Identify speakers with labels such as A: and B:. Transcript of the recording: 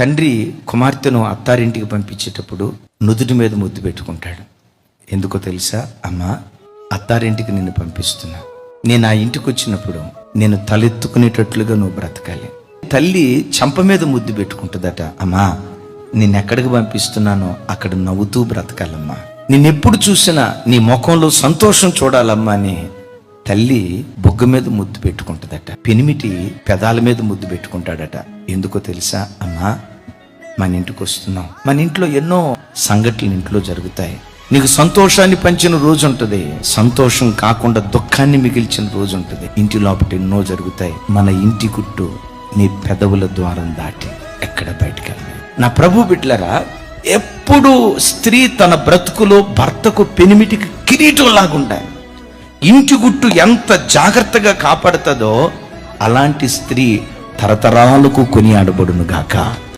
A: తండ్రి కుమార్తెను అత్తారింటికి పంపించేటప్పుడు నుదుటి మీద ముద్దు పెట్టుకుంటాడు. ఎందుకో తెలుసా? అమ్మా అత్తారింటికి నిన్ను పంపిస్తున్నా. నేను ఆ ఇంటికి వచ్చినప్పుడు నేను తలెత్తుకునేటట్లుగా నువ్వు బ్రతకాలి. తల్లి చంప మీద ముద్దు పెట్టుకుంటుందట. అమ్మా నిన్నెక్కడికి పంపిస్తున్నానో అక్కడ నవ్వుతూ బ్రతకాలమ్మా. నిన్నెప్పుడు చూసినా నీ ముఖంలో సంతోషం చూడాలమ్మా అని తల్లి బొగ్గ మీద ముద్దు పెట్టుకుంటుందట. పెనిమిటి పెదాల మీద ముద్దు పెట్టుకుంటాడట. ఎందుకో తెలుసా? అమ్మా మన ఇంటికి వస్తున్నాం. మన ఇంట్లో ఎన్నో సంఘటనలు ఇంట్లో జరుగుతాయి. నీకు సంతోషాన్ని పంచిన రోజు ఉంటుంది. సంతోషం కాకుండా దుఃఖాన్ని మిగిల్చిన రోజు ఉంటుంది. ఇంటి లోపల ఎన్నో జరుగుతాయి. మన ఇంటి గుట్టు నీ పెదవుల ద్వారం దాటి ఎక్కడ బయటకు నా ప్రభు బిడ్లరా ఎప్పుడు స్త్రీ తన బ్రతుకులో భర్తకు పెనిమిటికి కిరీటం లాగుండాలి ఇంటి గుట్టు ఎంత జాగ్రత్తగా కాపాడుతుందో అలాంటి స్త్రీ తరతరాలకు కొనియాడబడును గాక.